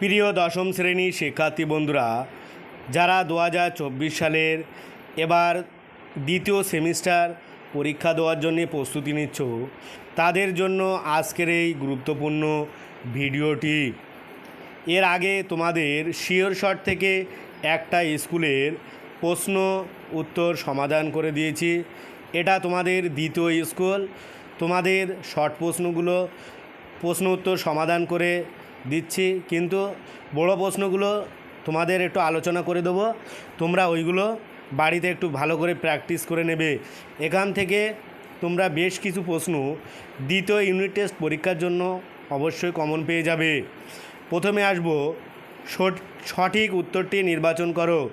প্রিয় দশম শ্রেণির শিক্ষার্থী বন্ধুরা, যারা দু হাজার চব্বিশ সালের এবার দ্বিতীয় সেমিস্টার পরীক্ষা দেওয়ার জন্য প্রস্তুতি নিচ্ছ, তাদের জন্য আজকের এই গুরুত্বপূর্ণ ভিডিওটি। এর আগে তোমাদের শিওর শট থেকে একটা স্কুলের প্রশ্ন উত্তর সমাধান করে দিয়েছি। এটা তোমাদের দ্বিতীয় স্কুল। তোমাদের শর্ট প্রশ্নগুলো প্রশ্ন উত্তর সমাধান করে দিচ্ছি, কিন্তু বড় প্রশ্নগুলো তোমাদের একটু আলোচনা করে দেবো। তোমরা ওইগুলো বাড়িতে একটু ভালো করে প্র্যাকটিস করে নেবে। এখান থেকে তোমরা বেশ কিছু প্রশ্ন দ্বিতীয় ইউনিট টেস্ট পরীক্ষার জন্য অবশ্যই কমন পেয়ে যাবে। প্রথমে আসব, সঠ- সঠিক উত্তরটি নির্বাচন করো।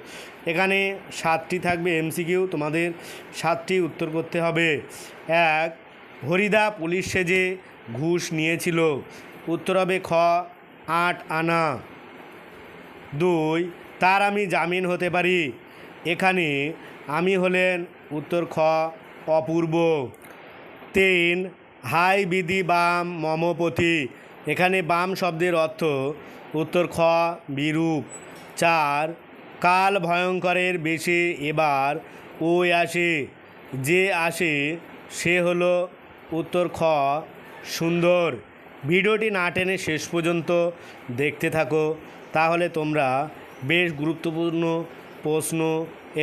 এখানে সাতটি থাকবে এমসিকিউ তোমাদের সাতটি উত্তর করতে হবে। এক, হরিদা পুলিশ সেজে ঘুষ নিয়েছিল। উত্তর হবে খ আট আনা। দুই, তার আমি জামিন হতে পারি। এখানে আমি হলেন উত্তর খ, অপূর্ব। তিন, হাই বিধি বাম মমপতি। এখানে বাম শব্দের অর্থ উত্তর খ, বিরূপ। চার, কাল ভয়ঙ্করের বেশে এবার ওই আসে। যে আসে, সে হলো উত্তর খ, সুন্দর। ভিডিওটি না টেনে শেষ পর্যন্ত দেখতে থাকো। তাহলে তোমরা বেশ গুরুত্বপূর্ণ প্রশ্ন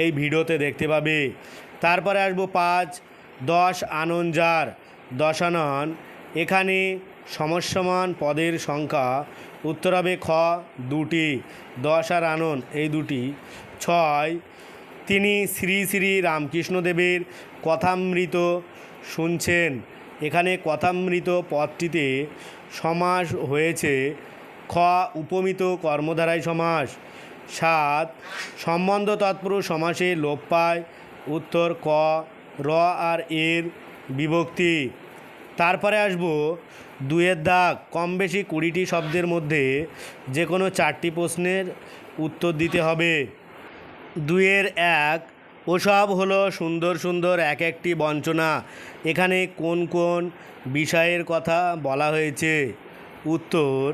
এই ভিডিওতে দেখতে পাবে। তারপরে আসব পাঁচ, দশ আনন্দার দশানন এখানে সমস্যমান পদের সংখ্যা উত্তর হবে খ, দুটি। দশ আর আনন, এই দুটি। ছয়, তিনি শ্রী শ্রী রামকৃষ্ণদেবের কথামৃত শুনছেন। এখানে কথামৃত পদটিতে সমাস হয়েছে, খ উপমিত কর্মধারায় সমাস, সাত সম্বন্ধ তৎপুরুষ সমাসে লোপ পায়, উত্তর ক, র আর এর বিভক্তি। তারপরে আসব দুয়ের দাগ কম বেশি কুড়িটি শব্দের মধ্যে যে কোনো চারটি প্রশ্নের উত্তর দিতে হবে। দুয়ের এক ওসব হলো সুন্দর সুন্দর এক একটি বঞ্চনা। এখানে কোন কোন বিষয়ের কথা বলা হয়েছে? উত্তর,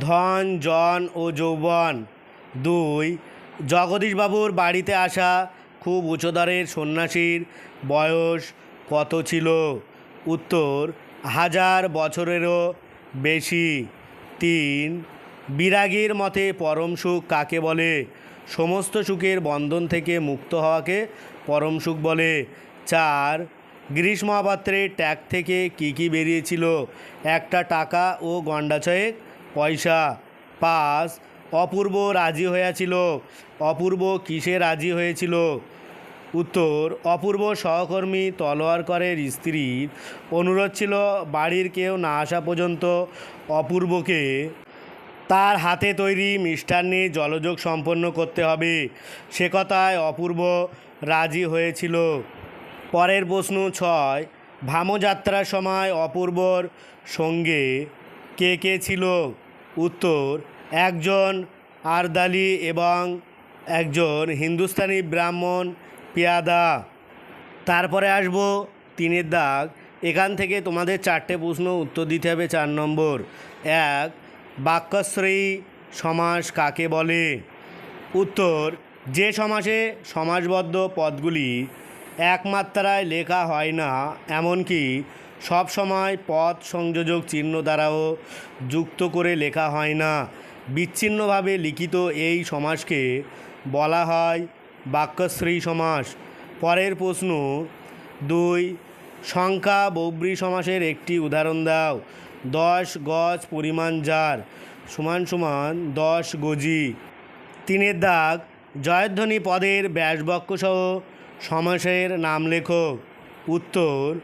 ধন, জন ও যৌবন। দুই, জগদীশবাবুর বাড়িতে আসা খুব উচ্চদরের সন্ন্যাসীর বয়স কত ছিল? উত্তর, হাজার বছরেরও বেশি। তিন, বিরাগীর মতে পরম সুখ কাকে বলে? সমস্ত সুখের বন্ধন থেকে মুক্ত হওয়াকে পরম সুখ বলে। চার, গিরিশ মহাপাত্রের ট্যাগ থেকে কী কী বেরিয়েছিল? একটা টাকা ও গন্ডা ছয়েক পয়সা। পাঁচ, অপূর্ব রাজি হয়েছিল। অপূর্ব কিসে রাজি হয়েছিল? উত্তর, অপূর্ব সহকর্মী তলোয়ার করের স্ত্রীর। অনুরোধ ছিল, বাড়ির কেউ না আসা পর্যন্ত অপূর্বকে তার হাতে তৈরি মিষ্টান্নে জলযোগ সম্পন্ন করতে হবে। সে কথায় অপূর্ব রাজি হয়েছিল। পরের প্রশ্ন ছয়, ভামযাত্রার সময় অপূর্বর সঙ্গে কে কে ছিল? উত্তর, একজন আরদালি এবং একজন হিন্দুস্তানি ব্রাহ্মণ পেয়াদা। তারপরে আসব তিনের দাগ। এখান থেকে তোমাদের চারটে প্রশ্ন উত্তর দিতে হবে চার নম্বর। এক বাক্যশ্রয়ী সমাস কাকে বলে? উত্তর, যে সমাসে সমাসবদ্ধ পদগুলি একমাত্রায় লেখা হয় না, এমনকি সব সময় পদ সংযোজক চিহ্ন দ্বারাও যুক্ত করে লেখা হয় না। বিচ্ছিন্নভাবে লিখিত এই সমাসকে বলা হয় বাক্যশ্রী সমাস। পরের প্রশ্ন, দুই সংখ্যা বৌব্রী সমাসের একটি উদাহরণ দাও। দশ গজ পরিমাণ যার সমান সমান দশ গজি। তিনের দাগ, জয়ধ্বনি পদের ব্যাসবাক্যসহ সমাসের নাম লেখক উত্তর,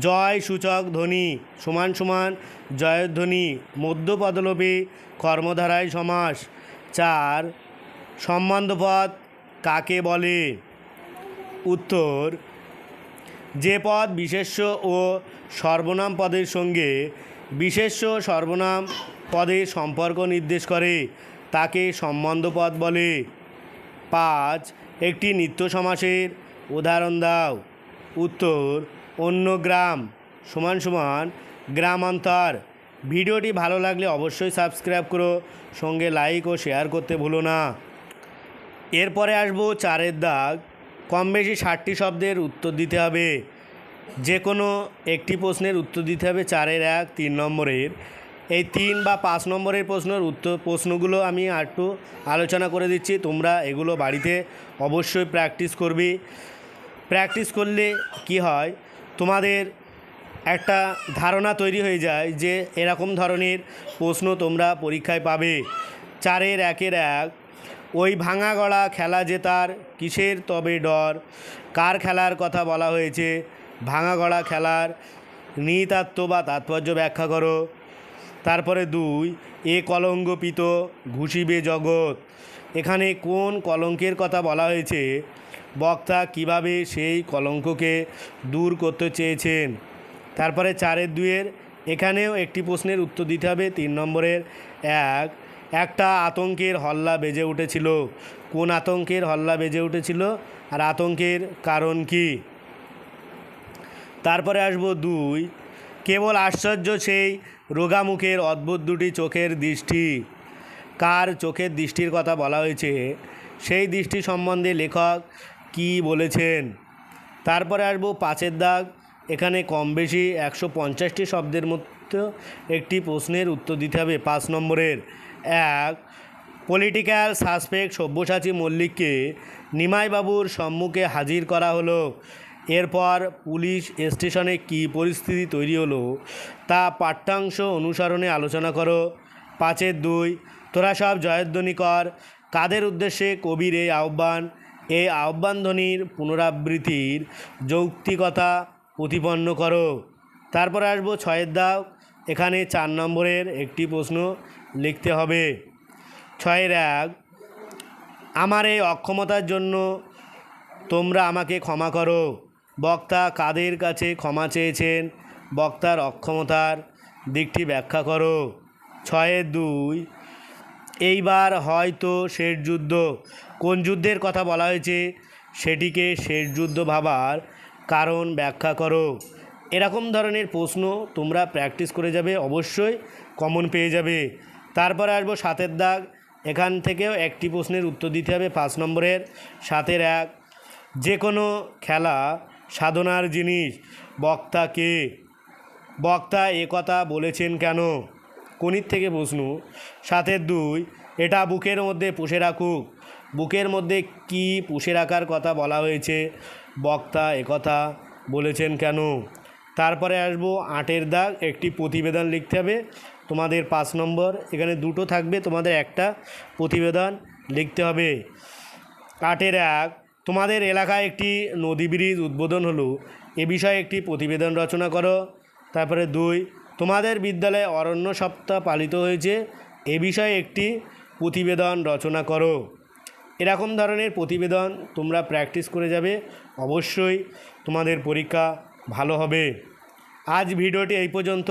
জয় সূচক ধ্বনি, সমান সমান জয়ধ্বনি, মধ্যপদলোপে কর্মধারায় সমাস। চার, সম্বন্ধপদ কাকে বলে? উত্তর যে পদ বিশেষ্য ও সর্বনাম পদের সঙ্গে বিশেষ্য সর্বনাম পদের সম্পর্ক নির্দেশ করে, তাকে সম্বন্ধ পদ বলে। পাঁচ, একটি নিত্য সমাসের উদাহরণ দাও। উত্তর, অন্য গ্রাম, সমান সমান গ্রামান্তর। ভিডিওটি ভালো লাগলে অবশ্যই সাবস্ক্রাইব করো, সঙ্গে লাইক ও শেয়ার করতে ভুলো না। এরপরে আসব চারের দাগ। কম বেশি ষাটটি শব্দের উত্তর দিতে হবে। যে কোনো একটি প্রশ্নের উত্তর দিতে হবে চারের এক, তিন নম্বরের। এই তিন বা পাঁচ নম্বরের প্রশ্নের উত্তর, প্রশ্নগুলো আমি একটু আলোচনা করে দিচ্ছি। তোমরা এগুলো বাড়িতে অবশ্যই প্র্যাকটিস করবে। প্র্যাকটিস করলে কি হয়, তোমাদের একটা ধারণা তৈরি হয়ে যায় যে এরকম ধরনের প্রশ্ন তোমরা পরীক্ষায় পাবে। চারের একের এক ওই ভাঙা গড়া খেলা জেতার কিসের তবে ডর? কার খেলার কথা বলা হয়েছে? ভাঙা গড়া খেলার নিহিতার্থ বা তাৎপর্য ব্যাখ্যা করো। তারপরে দুই, এ কলঙ্কপিত ঘুষিবে জগৎ। এখানে কোন কলঙ্কের কথা বলা হয়েছে? বক্তা কীভাবে সেই কলঙ্ককে দূর করতে চেয়েছেন? তারপরে চারের দুয়ের এখানেও একটি প্রশ্নের উত্তর দিতে হবে। তিন নম্বরের এক একটা আতঙ্কের হল্লা বেজে উঠেছিল। কোন আতঙ্কের হল্লা বেজে উঠেছিল আর আতঙ্কের কারণ কি? তারপরে আসব দুই। কেবল আশ্চর্য সেই রোগামুখের অদ্ভুত দুটি চোখের দৃষ্টি। কার চোখের দৃষ্টির কথা বলা হয়েছে? সেই দৃষ্টি সম্বন্ধে লেখক কি বলেছেন? তারপরে আসব পাঁচের দাগ। এখানে কম বেশি একশো পঞ্চাশটি শব্দের মধ্যে একটি প্রশ্নের উত্তর দিতে হবে পাঁচ নম্বরের। এক পলিটিক্যাল সাসপেক্ট সব্যসাচী মল্লিককে নিমাইবাবুর সম্মুখে হাজির করা হলো। এরপর পুলিশ স্টেশনে কী পরিস্থিতি তৈরি হলো তা পাঠ্যাংশ অনুসরণে আলোচনা করো। পাঁচের দুই, তোরা সব জয়ধ্বনি কর কাদের উদ্দেশ্যে কবির এই আহ্বান? এই আহ্বানধ্বনির পুনরাবৃত্তির যৌক্তিকতা প্রতিপন্ন করো। তারপর আসব ছয়ের দাও। এখানে চার নম্বরের একটি প্রশ্ন। লিখতে হবে। ছয়ের এক আমার এই অক্ষমতার জন্য তোমরা আমাকে ক্ষমা করো। বক্তা কাদের কাছে ক্ষমা চেয়েছেন? বক্তার অক্ষমতার দিকটি ব্যাখ্যা করো। ছয়ের দুই। এইবার হয়তো শেষ যুদ্ধ। কোন যুদ্ধের কথা বলা হয়েছে সেটিকে শেষ যুদ্ধ ভাবার কারণ ব্যাখ্যা করো। এরকম ধরনের প্রশ্ন তোমরা প্র্যাকটিস করে যাবে, অবশ্যই কমন পেয়ে যাবে। তারপরে আসব সাতের দাগ। এখান থেকেও একটি প্রশ্নের উত্তর দিতে হবে পাঁচ নম্বরের। সাতের এক যে কোনো খেলা সাধনার জিনিস, বক্তা কে? বক্তা এ কথা বলেছেন কেন? কোনির থেকে প্রশ্ন। সাতের দুই, এটা বুকের মধ্যে পুষে রাখুক। বুকের মধ্যে কি পুষে রাখার কথা বলা হয়েছে? বক্তা একথা বলেছেন কেন? তারপরে আসব আটের দাগ, একটি প্রতিবেদন লিখতে হবে। তোমাদের পাঁচ নম্বর, এখানে দুটো থাকবে, তোমাদের একটা প্রতিবেদন লিখতে হবে। আটের এক, তোমাদের এলাকায় একটি নদী ব্রিজ উদ্বোধন হলো, এ বিষয়ে একটি প্রতিবেদন রচনা করো। তারপরে দুই, তোমাদের বিদ্যালয়ে অরণ্য সপ্তাহ পালিত হয়েছে, এ বিষয়ে একটি প্রতিবেদন রচনা করো। এরকম ধরনের প্রতিবেদন তোমরা প্র্যাকটিস করে যাবে, অবশ্যই তোমাদের পরীক্ষা ভালো হবে। আজ ভিডিওটি এই পর্যন্ত।